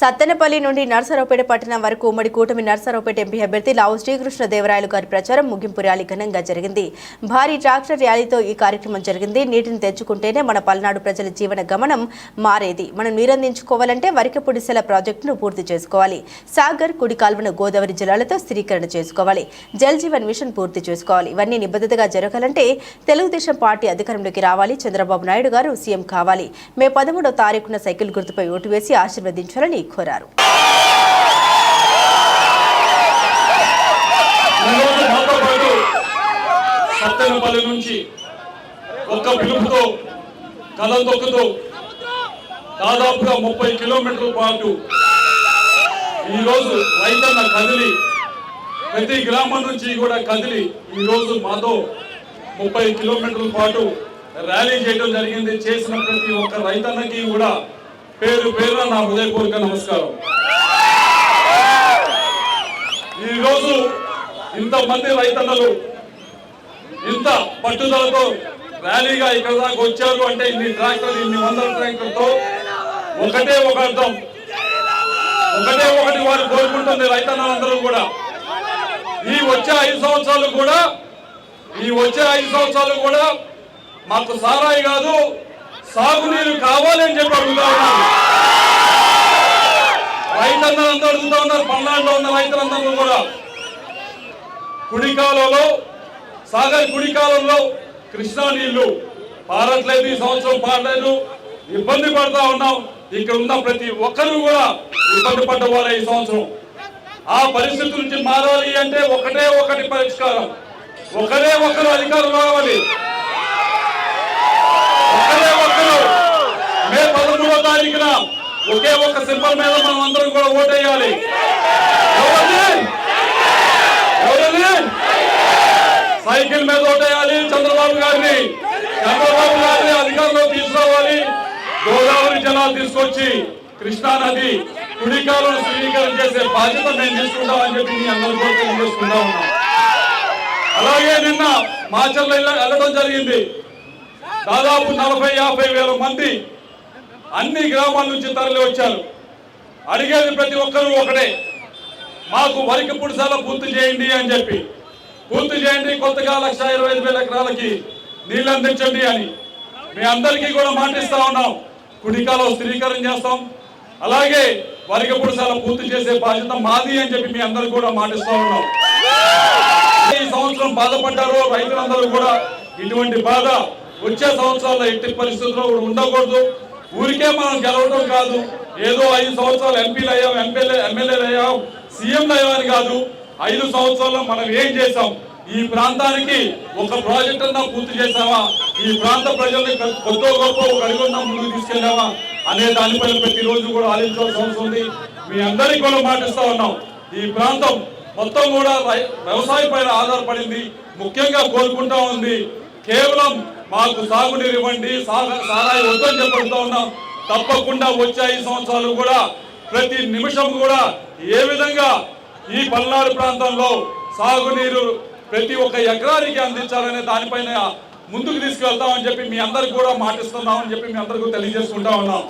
సత్తెనపల్లి నుండి నర్సరావుపేట పట్టణం వరకు ఉమ్మడి కూటమి నర్సరావుపేట ఎంపీ అభ్యర్థి లావు శ్రీకృష్ణ దేవరాయలు గారి ప్రచారం ముగింపు ర్యాలీ ఘనంగా జరిగింది. భారీ ట్రాక్టర్ ర్యాలీతో ఈ కార్యక్రమం జరిగింది. నీటిని తెచ్చుకుంటేనే మన పల్నాడు ప్రజల జీవన గమనం మారేది. మనం నీరందించుకోవాలంటే వరికపుడిసెల ప్రాజెక్టును పూర్తి చేసుకోవాలి. సాగర్ కుడి కాల్వను గోదావరి జిల్లాలతో స్థిరీకరణ చేసుకోవాలి. జల్ జీవన్ మిషన్ పూర్తి చేసుకోవాలి. ఇవన్నీ నిబద్ధతగా జరగాలంటే తెలుగుదేశం పార్టీ అధికారంలోకి రావాలి. చంద్రబాబు నాయుడు గారు సీఎం కావాలి. మే పదమూడవ తారీఖున సైకిల్ గుర్తుపై ఓటు వేసి ఆశీర్వదించాలని కోరారు. మాతో పాటు సత్తెనపల్లి నుంచి ఒక్క పిలుపుతో కథం దాదాపుగా ముప్పై కిలోమీటర్ల పాటు ఈరోజు రైతన్న కదిలి ప్రతి గ్రామం నుంచి కూడా కదిలి ఈరోజు మాతో ముప్పై కిలోమీటర్ల పాటు ర్యాలీ చేయడం జరిగింది. చేసిన ప్రతి ఒక్క రైతన్నకి కూడా పేరు పేరున నా హృదయపూర్వక నమస్కారం. ఈరోజు ఇంతమంది రైతన్నలు ఇంత పట్టుదలతో ర్యాలీగా ఇక్కడ దాకా వచ్చారు అంటే ఇన్ని ట్రాక్టర్ ఇన్ని వందల ట్రాక్టర్తో ఒకటే ఒక అర్థం. ఒకటే ఒకటి వారు కోరుకుంటుంది రైతన్నలందరూ కూడా. ఈ వచ్చే ఐదు సంవత్సరాలు కూడా ఈ వచ్చే ఐదు సంవత్సరాలు కూడా మాకు సారాయి కాదు. సాగునీరు కావాలని చెప్పి అడుగుతా ఉన్నాను రైతులందరూ అడుగుతా ఉన్నారు పల్నాడులో ఉన్న రైతులందరూ కూడా. కుడికాలలో సాగర్ కుడికాలంలో కృష్ణా నీళ్ళు. పారట్లేదు ఈ సంవత్సరం పారలేదు ఇబ్బంది పడతా ఉన్నాం. ఇక్కడ ఉన్న ప్రతి ఒక్కరు కూడా ఇబ్బంది పడ్డవారే ఈ సంవత్సరం. ఆ పరిస్థితి నుంచి మారాలి అంటే ఒకటే ఒకటి పరిష్కారం. ఒకరే ఒకరు అధికారం రావాలి ఒకరే ఒకరు మే పదమూడో తారీఖున ఒకే ఒక్క సింబల్ మీద మనం అందరం కూడా ఓటేయాలి. సైకిల్ మీద ఓటేయాలి చంద్రబాబు గారిని. చంద్రబాబు గారిని అధికారంలో తీసుకురావాలి. గోదావరి జలాలు తీసుకొచ్చి కృష్ణానది కుడికాలను శ్రీకరణ చేసే బాధ్యత మేము తీసుకుంటామని చెప్పి మీ అందరూ కూడా తెలియజేసుకుంటా ఉన్నాం. అలాగే నిన్న మాచర్ల వెళ్ళడం జరిగింది. దాదాపు నలభై యాభై వేల మంది అన్ని గ్రామాల నుంచి తరలి వచ్చారు. అడిగేది ప్రతి ఒక్కరూ ఒకటే మాకు వరికి పుడిసాల పూర్తి చేయండి అని చెప్పి. పూర్తి చేయండి కొత్తగా లక్ష ఇరవై ఐదు వేల ఎకరాలకి నీళ్ళు అందించండి అని. మీ అందరికీ కూడా మాటిస్తా ఉన్నాం. కుడికాలో స్థిరీకరణ చేస్తాం. అలాగే వరికి పుడిసాల పూర్తి చేసే బాధ్యత మాది అని చెప్పి మీ అందరికి కూడా మాటిస్తా ఉన్నాం. ఈ సంవత్సరం బాధపడ్డారో రైతులందరూ కూడా ఇటువంటి బాధ వచ్చే సంవత్సరాల్లో ఎట్టి పరిస్థితుల్లో కూడా ఉండకూడదు. ఊరికే మనం గెలవడం కాదు. ఏదో ఐదు సంవత్సరాలు ఎంపీలు అయ్యాం ఎమ్మెల్యే ఎమ్మెల్యేలు అయ్యాం సీఎంలు అయ్యామని కాదు. ఐదు సంవత్సరాల్లో మనం ఏం చేసాం ఈ ప్రాంతానికి ఒక ప్రాజెక్ట్ అన్నా పూర్తి చేసామా ఈ ప్రాంత ప్రజల్ని కొద్దో గొప్ప ఒక అడుగున్నా ముందుకు తీసుకెళ్ళామా అనే దానిపైన ప్రతిరోజు కూడా ఆలోచించాల్సిన అవసరం ఉంది. మీ అందరికీ కూడా మాటిస్తా ఉన్నాం. ఈ ప్రాంతం మొత్తం కూడా వ్యవసాయం పైన ఆధారపడింది. ముఖ్యంగా కోరుకుంటా ఉంది. కేవలం మాకు సాగునీరు ఇవ్వండి సారాయి వద్దని చెప్పడుతూ ఉన్నాం. తప్పకుండా వచ్చే ఐదు సంవత్సరాలు కూడా ప్రతి నిమిషం కూడా ఏ విధంగా ఈ పల్నాడు ప్రాంతంలో సాగునీరు ప్రతి ఒక్క ఎకరానికి అందించాలనే దానిపైన ముందుకు తీసుకెళ్తామని చెప్పి మీ అందరికి కూడా మాటిస్తున్నామని చెప్పి మీ అందరికీ తెలియజేసుకుంటా ఉన్నాం.